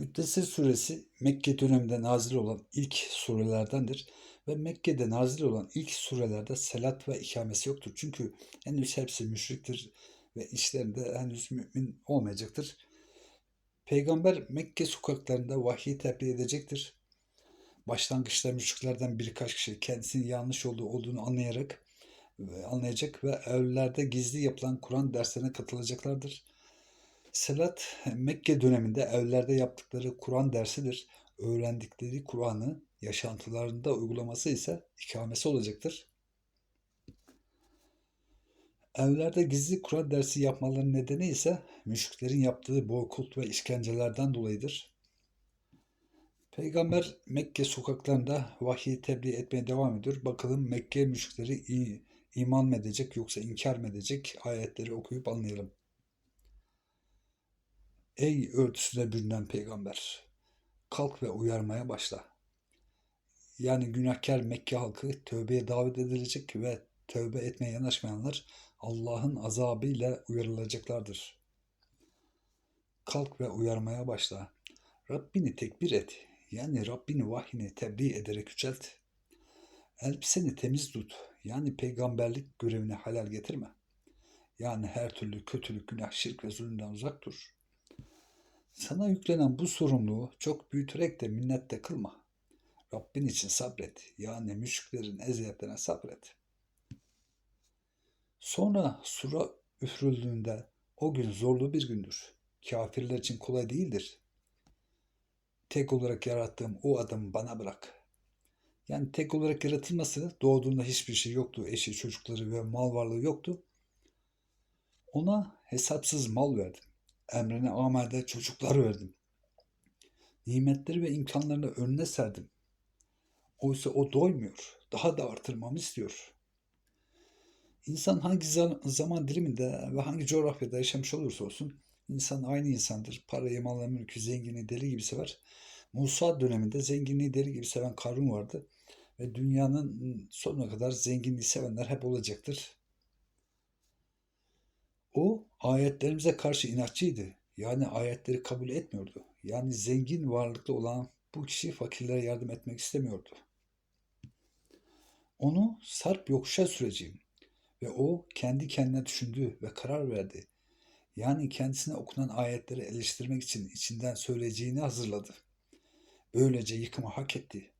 Müddessir suresi Mekke döneminde nazil olan ilk surelerdendir ve Mekke'de nazil olan ilk surelerde selat ve ikamesi yoktur. Çünkü henüz hepsi müşriktir ve işlerinde henüz mümin olmayacaktır. Peygamber Mekke sokaklarında vahyi tebliğ edecektir. Başlangıçta müşriklerden birkaç kişi kendisinin yanlış olduğu olduğunu anlayarak anlayacak ve evlerde gizli yapılan Kur'an derslerine katılacaklardır. Selat Mekke döneminde evlerde yaptıkları Kur'an dersidir. Öğrendikleri Kur'an'ı yaşantılarında uygulaması ise ikamesi olacaktır. Evlerde gizli Kur'an dersi yapmalarının nedeni ise müşriklerin yaptığı boykot ve işkencelerden dolayıdır. Peygamber Mekke sokaklarında vahiy tebliğ etmeye devam ediyor. Bakalım Mekke müşrikleri iman mı edecek yoksa inkar mı edecek ayetleri okuyup anlayalım. Ey örtüsüne bürünen peygamber! Kalk ve uyarmaya başla. Yani günahkar Mekke halkı tövbeye davet edilecek ve tövbe etmeye yanaşmayanlar Allah'ın azabıyla uyarılacaklardır. Kalk ve uyarmaya başla. Rabbini tekbir et. Yani Rabbini vahyini tebliğ ederek yücelt. Elbiseni temiz tut. Yani peygamberlik görevini halal getirme. Yani her türlü kötülük, günah, şirk ve zulümden uzak dur. Sana yüklenen bu sorumluluğu çok büyüterek de minnet kılma. Rabbin için sabret. Yani müşriklerin eziyetlerine sabret. Sonra sura üfrüldüğünde o gün zorlu bir gündür. Kafirler için kolay değildir. Tek olarak yarattığım o adamı bana bırak. Yani tek olarak yaratılması doğduğunda hiçbir şey yoktu. Eşi, çocukları ve mal varlığı yoktu. Ona hesapsız mal verdim emrine amelde çocuklar verdim. Nimetleri ve imkanlarını önüne serdim. Oysa o doymuyor. Daha da artırmamı istiyor. İnsan hangi zaman diliminde ve hangi coğrafyada yaşamış olursa olsun insan aynı insandır. Parayı, malı, mülkü, zenginliği deli gibi sever. Musa döneminde zenginliği deli gibi seven Karun vardı. Ve dünyanın sonuna kadar zenginliği sevenler hep olacaktır. O ayetlerimize karşı inatçıydı. Yani ayetleri kabul etmiyordu. Yani zengin varlıklı olan bu kişi fakirlere yardım etmek istemiyordu. Onu sarp yokuşa süreceğim. Ve o kendi kendine düşündü ve karar verdi. Yani kendisine okunan ayetleri eleştirmek için içinden söyleyeceğini hazırladı. Böylece yıkımı hak etti.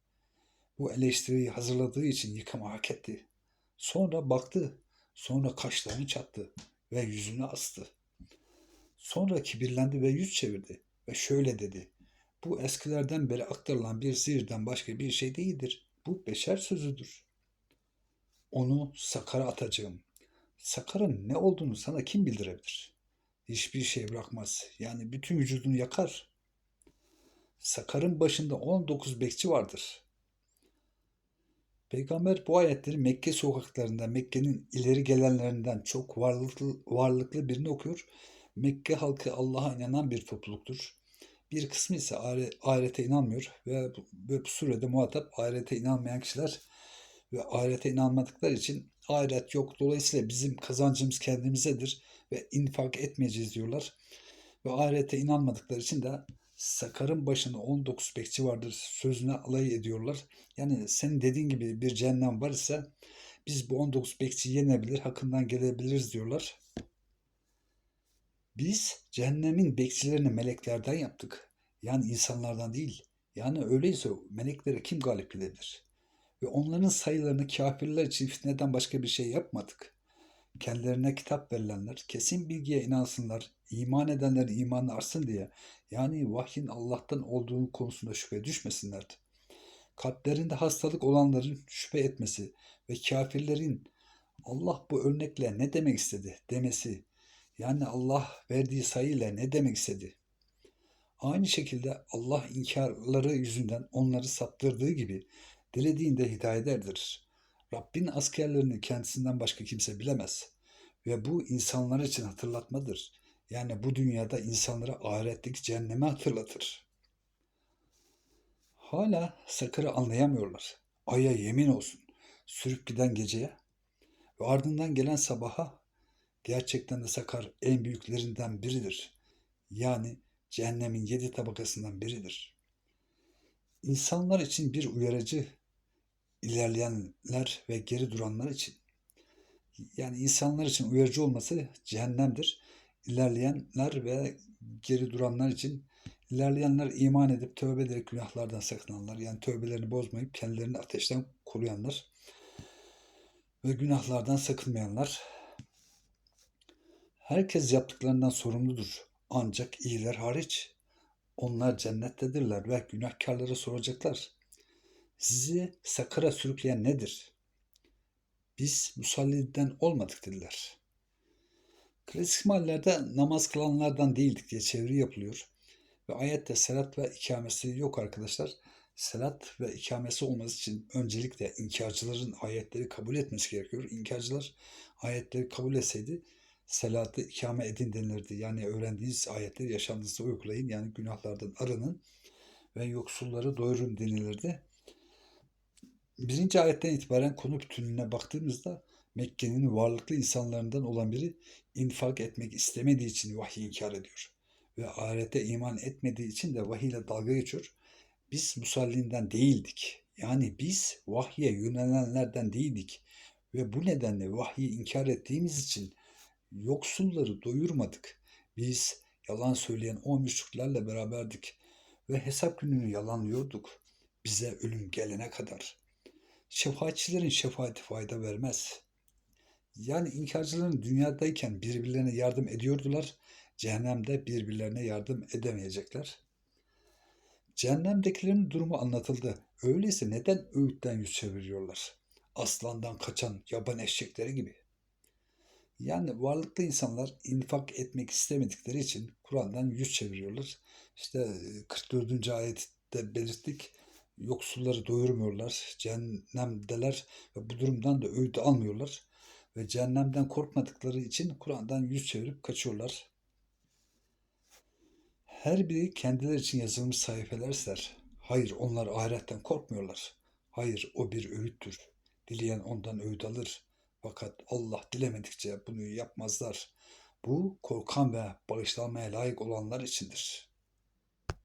Bu eleştiriyi hazırladığı için yıkımı hak etti. Sonra baktı, sonra kaşlarını çattı ve yüzünü astı. Sonra kibirlendi ve yüz çevirdi ve şöyle dedi. Bu eskilerden beri aktarılan bir sihirden başka bir şey değildir. Bu beşer sözüdür. Onu Sakar'a atacağım. Sakar'ın ne olduğunu sana kim bildirebilir? Hiçbir şey bırakmaz. Yani bütün vücudunu yakar. Sakar'ın başında 19 bekçi vardır. Peygamber bu ayetleri Mekke sokaklarında Mekke'nin ileri gelenlerinden çok varlıklı, varlıklı birini okuyor. Mekke halkı Allah'a inanan bir topluluktur. Bir kısmı ise ahirete inanmıyor ve bu, bu surede muhatap ahirete inanmayan kişiler ve ahirete inanmadıkları için ahiret yok. Dolayısıyla bizim kazancımız kendimizedir ve infak etmeyeceğiz diyorlar. Ve ahirete inanmadıkları için de Sakar'ın başında 19 bekçi vardır sözüne alay ediyorlar. Yani senin dediğin gibi bir cehennem var ise biz bu 19 bekçi yenebilir, hakkından gelebiliriz diyorlar. Biz cehennemin bekçilerini meleklerden yaptık. Yani insanlardan değil. Yani öyleyse meleklere kim galip gelebilir? Ve onların sayılarını kafirler için fitneden başka bir şey yapmadık kendilerine kitap verilenler kesin bilgiye inansınlar, iman edenlerin imanı artsın diye yani vahyin Allah'tan olduğu konusunda şüphe düşmesinlerdi. Kalplerinde hastalık olanların şüphe etmesi ve kafirlerin Allah bu örnekle ne demek istedi demesi yani Allah verdiği sayıyla ne demek istedi? Aynı şekilde Allah inkarları yüzünden onları saptırdığı gibi dilediğinde hidayet erdirir. Rabbin askerlerini kendisinden başka kimse bilemez. Ve bu insanlar için hatırlatmadır. Yani bu dünyada insanlara ahiretteki cehenneme hatırlatır. Hala Sakır'ı anlayamıyorlar. Ay'a yemin olsun. Sürüp giden geceye ve ardından gelen sabaha gerçekten de Sakar en büyüklerinden biridir. Yani cehennemin yedi tabakasından biridir. İnsanlar için bir uyarıcı, ilerleyenler ve geri duranlar için. Yani insanlar için uyarıcı olması cehennemdir. İlerleyenler ve geri duranlar için ilerleyenler iman edip tövbe ederek günahlardan sakınanlar. Yani tövbelerini bozmayıp kendilerini ateşten koruyanlar ve günahlardan sakınmayanlar. Herkes yaptıklarından sorumludur. Ancak iyiler hariç. Onlar cennettedirler ve günahkarlara soracaklar. Sizi sakıra sürükleyen nedir? Biz musalliden olmadık dediler. Klasik mahallelerde namaz kılanlardan değildik diye çeviri yapılıyor. Ve ayette selat ve ikamesi yok arkadaşlar. Selat ve ikamesi olması için öncelikle inkarcıların ayetleri kabul etmesi gerekiyor. İnkarcılar ayetleri kabul etseydi selatı ikame edin denilirdi. Yani öğrendiğiniz ayetleri yaşamınızda uygulayın. Yani günahlardan arının ve yoksulları doyurun denilirdi. Birinci ayetten itibaren konu bütününe baktığımızda Mekke'nin varlıklı insanlarından olan biri infak etmek istemediği için vahiy inkar ediyor. Ve ahirete iman etmediği için de vahiy ile dalga geçiyor. Biz musallinden değildik. Yani biz vahye yönelenlerden değildik. Ve bu nedenle vahyi inkar ettiğimiz için yoksulları doyurmadık. Biz yalan söyleyen o müşriklerle beraberdik ve hesap gününü yalanlıyorduk. Bize ölüm gelene kadar. Şefaatçilerin şefaati fayda vermez. Yani inkarcıların dünyadayken birbirlerine yardım ediyordular. Cehennemde birbirlerine yardım edemeyecekler. Cehennemdekilerin durumu anlatıldı. Öyleyse neden öğütten yüz çeviriyorlar? Aslandan kaçan yaban eşekleri gibi. Yani varlıklı insanlar infak etmek istemedikleri için Kur'an'dan yüz çeviriyorlar. İşte 44. ayette belirttik. Yoksulları doyurmuyorlar. Cehennemdeler ve bu durumdan da öğüt almıyorlar. Ve cehennemden korkmadıkları için Kur'an'dan yüz çevirip kaçıyorlar. Her biri kendileri için yazılmış sayfelerser. Hayır onlar ahiretten korkmuyorlar. Hayır o bir öğüttür. Dileyen ondan öğüt alır. Fakat Allah dilemedikçe bunu yapmazlar. Bu korkan ve bağışlanmaya layık olanlar içindir.